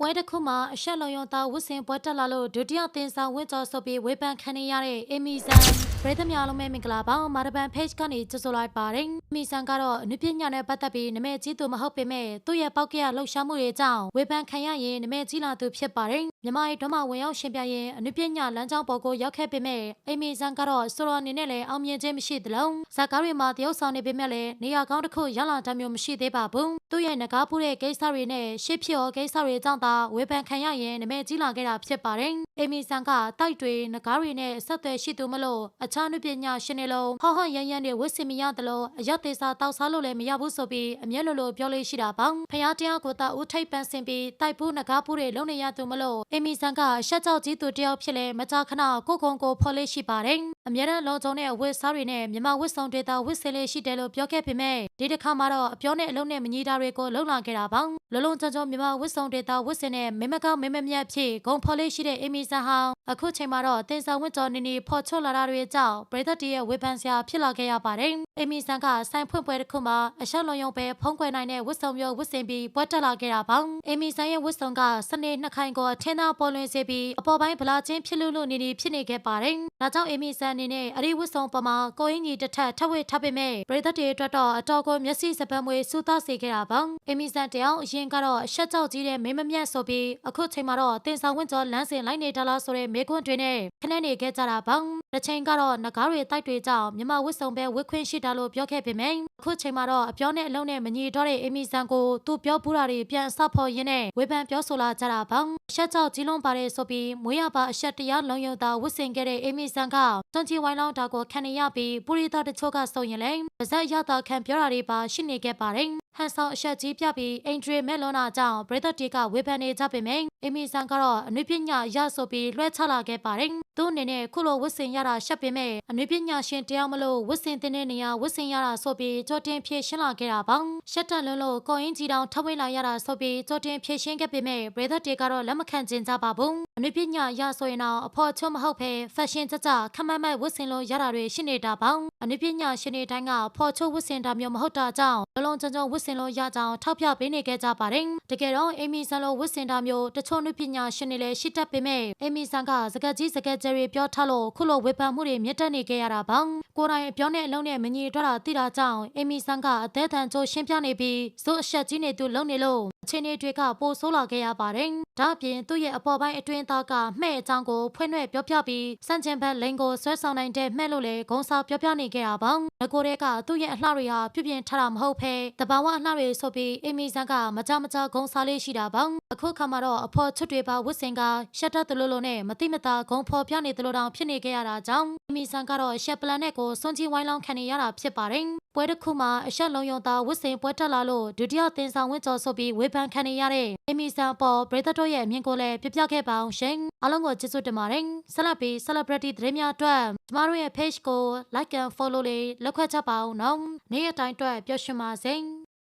ပွဲတစ်ခုမှာအဆက်လုံယုံသားဝစ်စင်ပွဲတက်လာလို့ဒုတိယသင်ဆောင်ဝင်းကျော်ဆိုပြီးဝေဖန်ခံနေရတဲ့အမီဆန်ပရိသတ်များလုံးပဲမင်္ဂလာပါမာရဘန် page ကနေကြိုဆိုလိုက်ပါတယ်အမီဆန်ကတော့အနုပညာနဲ့ပတ်သက်ပြီးနမဲကြီးသူမဟုတ်ပေမဲ့သူ့ရဲ့ပေါက်ကရလှုပ်ရှားမှုတွေကြောင့်ဝေဖန်ခံရရင်နမဲကြီးလာသူဖြစ်ပါတယ် မြန်မာရဲ့ဓမ္မဝင်ရောက်ရှင်ပြရင်အနုပညာလမ်းကြောင်းပေါ်ကိုရောက်ခဲ့ပေမဲ့အမီဆန်ကတော့ဆိုတော်အနေနဲ့လည်းအောင်မြင်ခြင်းမရှိသလိုဇာကားတွေမှာတရုပ်ဆောင်နေပေမဲ့လည်းနေရာကောင်းတစ်ခုရလာတမျိုးမရှိသေးပါဘူးသူ့ရဲ့ငကားဖူးတဲ့ကိစ္စတွေနဲ့ရှစ်ဖြစ်ော်ကိစ္စတွေကြောင့်သာဝေဖန်ခံရရင်နမဲကြီးလာခဲ့တာဖြစ်ပါတယ်။အေမီဆန်ကတိုက်တွေငကားတွေနဲ့ဆက်သွယ်ရှိသူမလို့အခြားနုပညာရှင်တွေလုံးဟောဟောရန်ရန်တွေဝစ်စင်မရသလိုအရက်သေးစာတောက်စားလို့လည်းမရဘူးဆိုပြီးအမျက်လိုလိုပြောလို့ရှိတာပေါ့။ဖျားတရားကိုတာဦးထိပ်ပန်းစင်ပြီးတိုက်ဘူးငကားဘူးတွေလုံးနေရသူမလို့အေမီဆန်ကရှက်ကြောက်ကြီးသူတယောက်ဖြစ်လဲမကြာခဏကိုကုံကိုဖော်လေးရှိပါတယ်။အများရန်လုံးစုံတဲ့ဝစ်စားတွေနဲ့မြမဝစ်ဆောင်တွေတာဝစ်စင်လေးရှိတယ်လို့ပြောခဲ့ပေမဲ့ဒီတစ်ခါမှာတော့အပြောနဲ့အလုံးနဲ့မညီတာတွေကိုလုံလာခဲ့တာပေါ့။လုံးလုံးကြုံကြုံမြမဝစ်ဆောင်တွေတာဝစ်စင်နဲ့မမကောင်းမမမြတ်ဖြစ်ဂုံဖော်လေးရှိတဲ့အေမီဆန်ဟောင်းအခုချိန်မှာတော့တင်ဆောင်ဝင့်ကျော်နေနေဖော်ချွတ်လာတာတွေကြောင့်ပရိသတ်တရဲ့ဝေဖန်စရာဖြစ်လာခဲ့ရပါတယ်။ အေမီဆန်ကဆိုင်ဖွင့်ပွဲတစ်ခုမှာအရှက်လွန်ယုံပဲဖုံးကွယ်နိုင်တဲ့ဝစ်စုံမျိုးဝစ်စင်ပြီးပွဲတက်လာခဲ့တာပေါ့။အေမီဆန်ရဲ့ဝစ်စုံကစနေနှစ်ခိုင်ကိုထင်းသားပေါ်လွင်စေပြီးအပေါ်ပိုင်းဗလာချင်းဖြစ်လို့လို့နေနေဖြစ်နေခဲ့ပါတယ်။ဒါကြောင့်အေမီဆန်အနေနဲ့အရီဝစ်စုံပေါ်မှာကိုအင်းကြီးတစ်ထပ်ထပ်ဝစ်ထပ်ပေမဲ့ပရိသတ်တွေအတွက်တော့အတော်ကိုမျက်စိစပန်းမွေစူးသားစေခဲ့တာပေါ့။အေမီဆန်တယောက်အရင်ကတော့အရှက်ကြောက်ကြီးတဲ့မိမမြတ်ဆိုပြီးအခုချိန်မှာတော့တင်ဆောင်ဝင့်ကျော်လမ်းစဉ်လိုက်နေတာလားဆိုတဲ့မေကွန်းတွေနဲ့ခနဲ့နေခဲ့ကြတာပေါ့တစ်ချိန်ကတော့ငကားတွေတိုက်တွေကြောင့်မြမဝစ်စုံပဲဝစ်ခွင့်ရှိတာလို့ပြောခဲ့ပေမယ့်အခုချိန်မှာတော့အပြောနဲ့အလုံးနဲ့မညီတော့တဲ့အီမီဆန်ကိုသူပြောပူးတာတွေပြန်ဆော့ဖို့ရင်းနဲ့ဝေဖန်ပြောဆိုလာကြတာပေါ့ရှက်ကြောက်ကြီးလုံးပါတယ်ဆိုပြီးမွေးရပါအဆက်တရားလုံယုံတာဝစ်စင်ခဲ့တဲ့အီမီဆန်ကစွန်ချီဝိုင်းလောင်းတာကိုခံနေရပြီးပူရီတာတချို့ကစုံရင်လည်းပါဇက်ရတာခံပြောတာတွေပါရှိနေခဲ့ပါတယ် ဟန်ဆောင်အဆက်ကြီးပြပြီးအင်ဒရီမဲလွန်နာကြောင့်ဘရဒတ်တီကဝေဖန်နေကြပေမယ့်အီမီဆန်ကတော့အနုပညာရဆိုပြီးလွှဲချလာခဲ့ပါတယ်။သူ့အနေနဲ့ခုလိုဝစ်စင်ရတာရှက်ပေမဲ့အနုပညာရှင်တယောက်မလို့ဝစ်စင်တင်တဲ့နေရာဝစ်စင်ရတာဆိုပြီးကြောတင်ဖြည့်ရှင်းလာခဲ့တာပေါ့။ရှက်တန်လွန်းလို့ကိုအင်းကြီးတောင်ထပ်ဝင်လာရတာဆိုပြီးကြောတင်ဖြည့်ရှင်းခဲ့ပေမဲ့ဘရဒတ်တီကတော့လက်မခံကျင်ကြပါဘူး။အနုပညာရဆိုရင်တော့အဖော်ချုံမဟုတ်ပဲဖက်ရှင်ကြကြခမမတ်ဝစ်စင်လို့ရတာတွေရှိနေတာပေါ့။အနုပညာရှင်တွေတိုင်းကဖော်ချုံဝစ်စင်တာမျိုးမဟုတ်တာကြောင့်လုံးလုံးကြုံကြုံဝစ်စင်လို့ရကြောင်းထောက်ပြပေးနေခဲ့ကြပါတယ်။တကယ်တော့အီမီဆန်လိုဝစ်စင်တာမျိုးတချို့နုပညာရှင်တွေလည်းရှိတတ်ပေမဲ့အီမီဆန်ကစကတ်ကြီးစကတ်ကျရီပြောထားလို့ခုလိုဝေဖန်မှုတွေမြင့်တက်နေခဲ့ရတာပါ။ကိုယ်တိုင်ပြောတဲ့အလုံးနဲ့မညီတော့တာသိတာကြောင့်အီမီဆန်ကအသက်ထန်ကြိုးရှင်းပြနေပြီးဇိုးအဆက်ကြီးနေသူလုံနေလို့အခြေအနေတွေကပိုဆိုးလာခဲ့ရပါတယ်။ဒါ့အပြင်သူ့ရဲ့အပေါ်ပိုင်းအတွင်းသားကမှဲ့အကြောင်းကိုဖွင့်ရွက်ပြောပြပြီးစန့်ကျင်ဘက်လိန်ကိုဆွဲဆောင်နိုင်တဲ့မှဲ့လို့လည်းဂုံစာပြောပြနေခဲ့တာပါ။ငကိုတဲ့ကသူ့ရဲ့အလှတွေဟာပြုပြင်ထားတာမဟုတ်ဘဲတဘာဝအလှတွေဆိုပြီးအီမီဆန်ကမကြမကြဂုံစားလေးရှိတာပေါ့။အခုခါမှာတော့အဖော်ချွတ်တွေပါဝစ်စင်ကရှက်တတ်သလိုလိုနဲ့မတိမတာဂုံဖော်ပြနေသလိုတောင်ဖြစ်နေခဲ့ရတာကြောင့်အီမီဆန်ကတော့ရှက်ပလန်နဲ့ကိုစွန့်ကြီးဝိုင်းလောင်းခံနေရတာဖြစ်ပါတယ်။ ပွဲတစ်ခုမှာအဆက်လုံးယုံသားဝစ်စင်ပွဲတက်လာလို့ဒုတိယတင်ဆောင်ဝင့်ကျော်ဆိုပြီးဝေဖန်ခံနေရတဲ့အီမီဆန်ပေါ်ဘရဒတ်တို့ရဲ့အမြင်ကိုလည်းပြပြခဲ့ပါအောင်ရှင်အားလုံးကိုကျေးဇူးတင်ပါတယ်ဆက်လက်ပြီး celebrity သတင်းများအတွက်ကျမတို့ရဲ့ page ကို like and follow လေးလုပ်ခွက်ကြပါအောင်နော်နေ့ရက်တိုင်းအတွက်ပျော်ရွှင်ပါစေ